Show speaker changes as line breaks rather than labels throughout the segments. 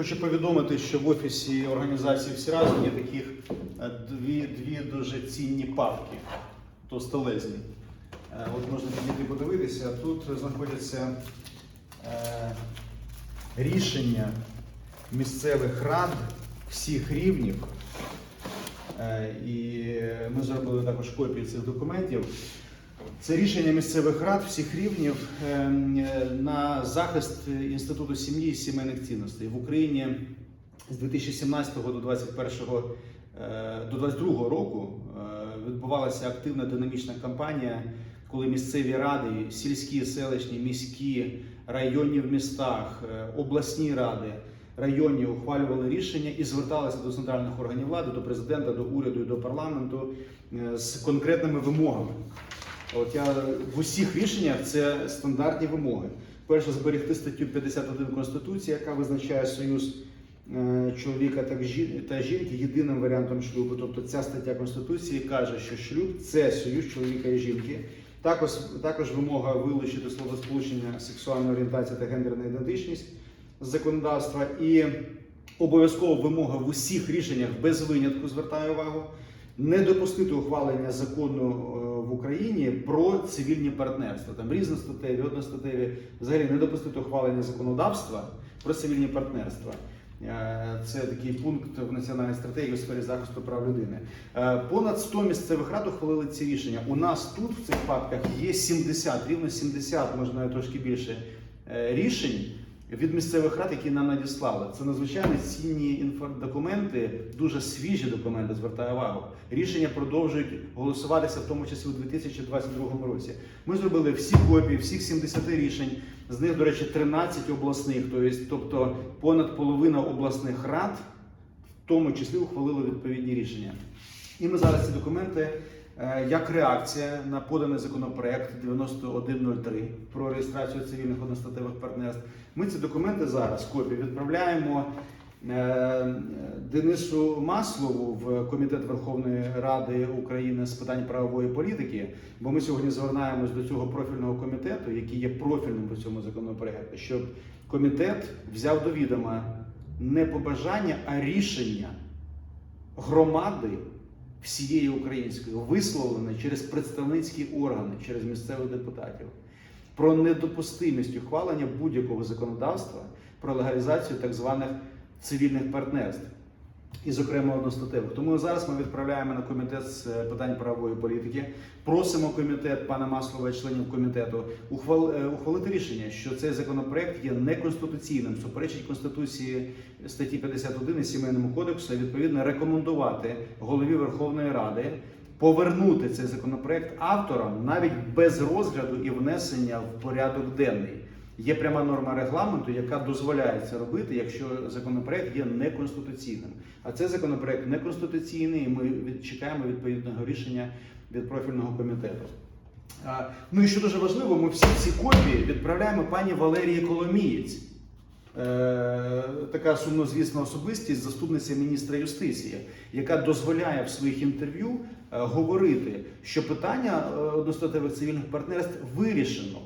Хочу повідомити, що в офісі організації всі разом є таких е, дві, дві дуже цінні папки, товстолезні. Е, От можна підійти подивитися. Тут знаходяться е, рішення місцевих рад всіх рівнів. І ми зробили також копії цих документів. Це рішення місцевих рад всіх рівнів ем, е, на захист інституту сім'ї і сімейних цінностей в Україні з 2017 до 2021 е, до 2022 року е, відбувалася активна динамічна кампанія, коли місцеві ради, сільські, селищні, міські, районні в містах, обласні ради. Районні ухвалювали рішення і зверталися до центральних органів влади, до президента, до уряду і до парламенту з конкретними вимогами. От я в усіх рішеннях це стандартні вимоги. Перше, зберегти статтю 51 Конституції, яка визначає союз е, чоловіка та жінки єдиним варіантом шлюбу. Тобто ця стаття Конституції каже, що шлюб це союз чоловіка і жінки. Також, також вимога вилучити словосполучення сексуальна орієнтація та гендерна ідентичність з законодавства і обов'язкова вимога в усіх рішеннях без винятку звертаю увагу не допустити ухвалення закону е, в Україні про цивільні партнерства. Там різностатеві, одностатеві, взагалі не допустити ухвалення законодавства про цивільні партнерства. Е, Це такий пункт в національній стратегії у сфері захисту прав людини. Е, Понад 100 місцевих рад ухвалили ці рішення. У нас тут в цих папках є 70, рівно 70, можна трошки більше рішень від місцевих рад, які нам надіслали. Це надзвичайно цінні документи, дуже свіжі документи, звертаю увагу. Рішення продовжують голосуватися, в тому числі у 2022 році. Ми зробили всі копії, всіх 70 рішень. З них, до речі, 13 обласних, тобто- понад половина обласних рад, в тому числі ухвалили відповідні рішення. І ми зараз ці документи, як реакція на поданий законопроект 9103 про реєстрацію цивільних одностатевих партнерств, ми ці документи зараз копії відправляємо е, Денису Маслову в Комітет Верховної Ради України з питань правової політики, бо ми сьогодні звернаємось до цього профільного комітету, який є профільним по цьому законопроекту, щоб комітет взяв до відома не побажання, а рішення громади всієї української, висловлено через представницькі органи, через місцевих депутатів, про недопустимість ухвалення будь-якого законодавства про легалізацію так званих цивільних партнерств. І, зокрема, одностатевих. Тому зараз ми відправляємо на комітет з е, питань правової політики. Просимо комітет пана Маслова членів комітету е, ухвалити рішення, що цей законопроект є неконституційним, суперечить конституції статті 51 і сімейному кодексу. Відповідно, рекомендувати голові Верховної Ради повернути цей законопроект авторам навіть без розгляду і внесення в порядок денний. Є пряма норма регламенту, яка дозволяє це робити, якщо законопроект є неконституційним. А цей законопроект неконституційний, і ми чекаємо відповідного рішення від профільного комітету. Ну і що дуже важливо, ми всі ці копії відправляємо пані Валерії Коломієць. Е, така сумнозвісна особистість, заступниця міністра юстиції, яка дозволяє в своїх інтерв'ю е, говорити, що питання е, одностатевих цивільних партнерств вирішено.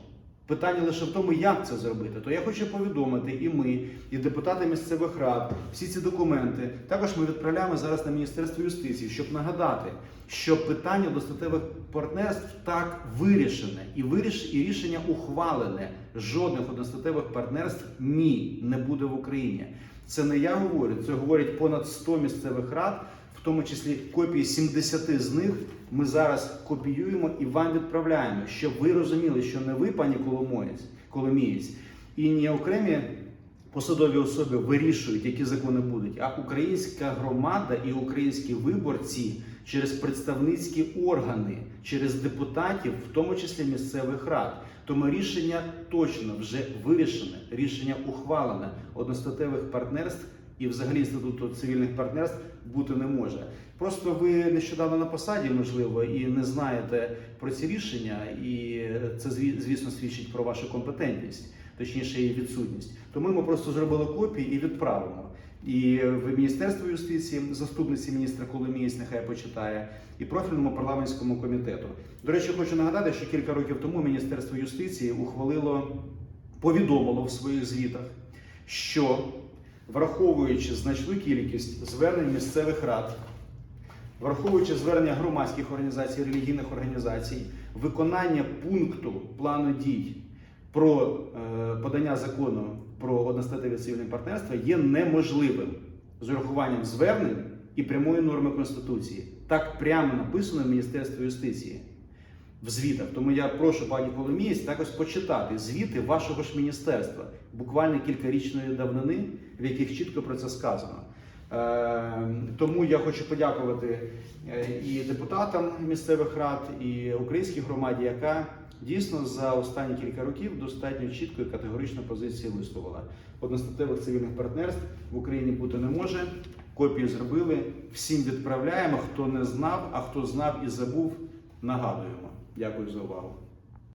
Питання лише в тому, як це зробити. То я хочу повідомити і ми, і депутати місцевих рад, всі ці документи. Також ми відправляємо зараз на Міністерство юстиції, щоб нагадати, що питання достатевих партнерств так вирішене, і виріш, і рішення ухвалене. Жодних одностатевих партнерств ні не буде в Україні. Це не я говорю, це говорять понад 100 місцевих рад, тому числі копії 70 з них ми зараз копіюємо і вам відправляємо, щоб ви розуміли, що не ви, пані Коломоєць, Коломієць, і не окремі посадові особи вирішують, які закони будуть, а українська громада і українські виборці через представницькі органи, через депутатів, в тому числі місцевих рад. Тому рішення точно вже вирішене, рішення ухвалене одностатевих партнерств і взагалі інституту цивільних партнерств бути не може. Просто ви нещодавно на посаді, можливо, і не знаєте про ці рішення, і це зві- звісно свідчить про вашу компетентність, точніше її відсутність. Тому ми просто зробили копії і відправимо. І в Міністерство юстиції, заступниці міністра Коломієць, нехай почитає, і профільному парламентському комітету. До речі, хочу нагадати, що кілька років тому Міністерство юстиції ухвалило, повідомило в своїх звітах, що враховуючи значну кількість звернень місцевих рад, враховуючи звернення громадських організацій, релігійних організацій, виконання пункту плану дій про е, подання закону про одностатеве цивільне партнерство є неможливим з урахуванням звернень і прямої норми Конституції. Так прямо написано в Міністерстві юстиції в звітах. Тому я прошу пані Коломієць також почитати звіти вашого ж міністерства, буквально кількарічної давнини, в яких чітко про це сказано. Е, Тому я хочу подякувати е, і депутатам місцевих рад, і українській громаді, яка дійсно за останні кілька років достатньо чітко і категорично позиції висловила. Одностатевих цивільних партнерств в Україні бути не може. Копії зробили, всім відправляємо. Хто не знав, а хто знав і забув, нагадуємо. Дякую за увагу.